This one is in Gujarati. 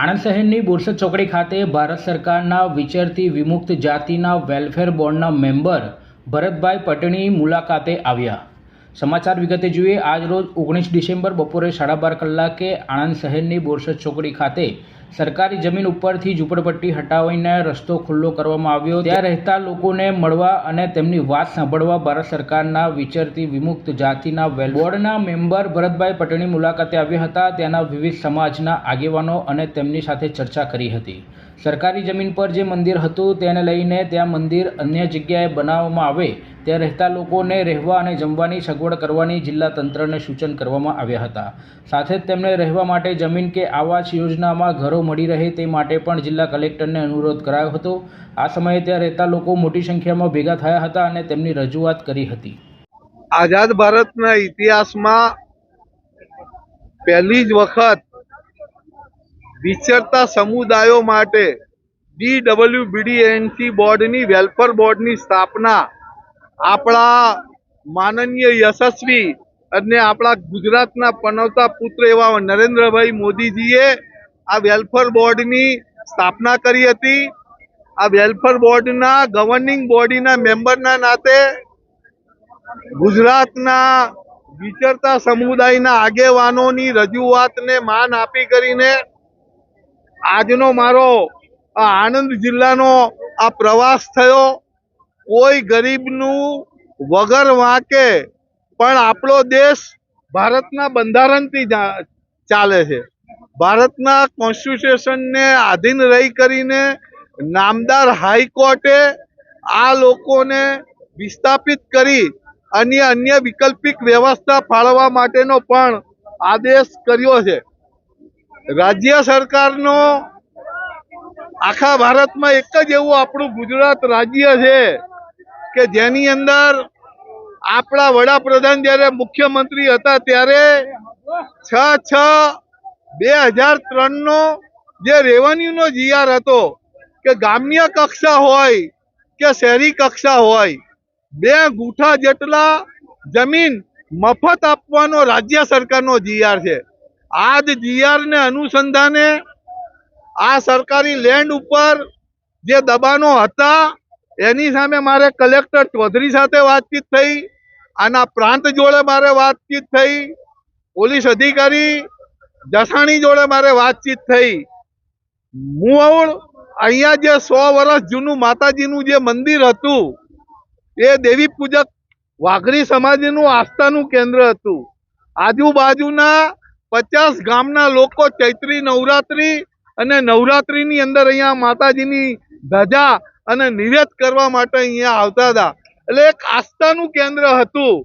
આણંદ શહેરની બોરસદ ચોકડી ખાતે ભારત સરકારના વિચરતી વિમુક્ત જાતિના વેલફેર બોર્ડના મેમ્બર ભરતભાઈ પટણી મુલાકાતે આવ્યા. સમાચાર વિગતે જોઈએ આજ રોજ ઓગણીસ ડિસેમ્બર બપોરે સાડા બાર કલાકે આણંદ શહેરની બોરસદ ચોકડી ખાતે સરકારી જમીન ઉપરથી ઝૂંપડપટ્ટી હટાવીને રસ્તો ખુલ્લો કરવામાં આવ્યો. ત્યાં રહેતા લોકોને મળવા અને તેમની વાત સાંભળવા ભારત સરકારના વિચરતી વિમુક્ત જાતિના વેલ બોર્ડના મેમ્બર ભરતભાઈ પટેલની મુલાકાતે આવ્યા હતા. ત્યાંના વિવિધ સમાજના આગેવાનો અને તેમની સાથે ચર્ચા કરી હતી. સરકારી જમીન પર જે મંદિર હતું તેને લઈને ત્યાં મંદિર અન્ય જગ્યાએ બનાવવામાં આવે ત્યાં રહેતા લોકોને રહેવા અને જમવાની સગવડ કરવાની જિલ્લા તંત્રને સૂચન કરવામાં આવ્યા હતા. સાથે જ તેમને રહેવા માટે જમીન કે આવાસ યોજનામાં ઘરો મળી રહે તે માટે પણ જિલ્લા કલેક્ટરને અનુરોધ કરાયો હતો. આ સમયે ત્યાં રહેતા લોકો મોટી સંખ્યામાં ભેગા થયા હતા અને તેમની રજૂઆત કરી હતી. આઝાદ ભારતના ઇતિહાસમાં પહેલી જ વખત વિચરતા સમુદાયો માટે ડીડબ્લ્યુબીડીએનસી બોર્ડની વેલફેર બોર્ડની સ્થાપના આપણા માનનીય યશસ્વી અને આપણા ગુજરાતના પનવતા પુત્ર એવા નરેન્દ્રભાઈ મોદીજીએ આ વેલફેર બોર્ડની સ્થાપના કરી હતી. આ વેલફેર બોર્ડના ગવર્નિંગ બોડીના મેમ્બરના નાતે ગુજરાતના વિચરતા સમુદાયના આગેવાનોની રજૂઆતને માન આપી કરીને આજનો મારો આણંદ જિલ્લાનો આ પ્રવાસ થયો. કોઈ ગરીબનું વગર વાંકે, પણ આપણો દેશ ભારતના બંધારણથી ચાલે છે. ભારતના કોન્સ્ટિટ્યુશનને આધીન રહી કરીને નામદાર હાઈકોર્ટે આ લોકોને વિસ્થાપિત કરી અન્ય અન્ય વૈકલ્પિક વ્યવસ્થા ફાળવવા માટેનો પણ આદેશ કર્યો છે. રાજ્ય સરકારનો આખા ભારતમાં એક જ એવું આપણું ગુજરાત રાજ્ય છે. કે જેની અંદર આપણા વડાપ્રધાન જ્યારે મુખ્યમંત્રી હતા ત્યારે છ છ બે હજાર ત્રણનો જે રેવન્યુનો જીઆર હતો, કે ગામ્ય કક્ષા હોય કે શહેરી કક્ષા હોય, બે ગુઠા જેટલા જમીન મફત આપવાનો રાજ્ય સરકારનો જીઆર છે. આ જ જીઆર ને અનુસંધાને આ સરકારી લેન્ડ ઉપર જે દબાણો હતા એની સામે મારે કલેક્ટર ચૌધરી સાથે વાતચીત થઈ, આના પ્રાંત જોડે મારે વાતચીત થઈ, પોલીસ અધિકારી જસાણી જોડે મારે વાતચીત થઈ. મૂળ અહીંયા જે સો વર્ષ જૂનું માતાજીનું જે મંદિર હતું, એ દેવી પૂજક વાઘરી સમાજનું આસ્થાનું કેન્દ્ર હતું. આજુબાજુના પચાસ ગામના લોકો ચૈત્રી નવરાત્રી અને નવરાત્રીની અંદર અહીંયા માતાજીની ધજા અને નિવેદ કરવા માટે અહીંયા આવતા હતા. એટલે એક આસ્થાનું કેન્દ્ર હતું.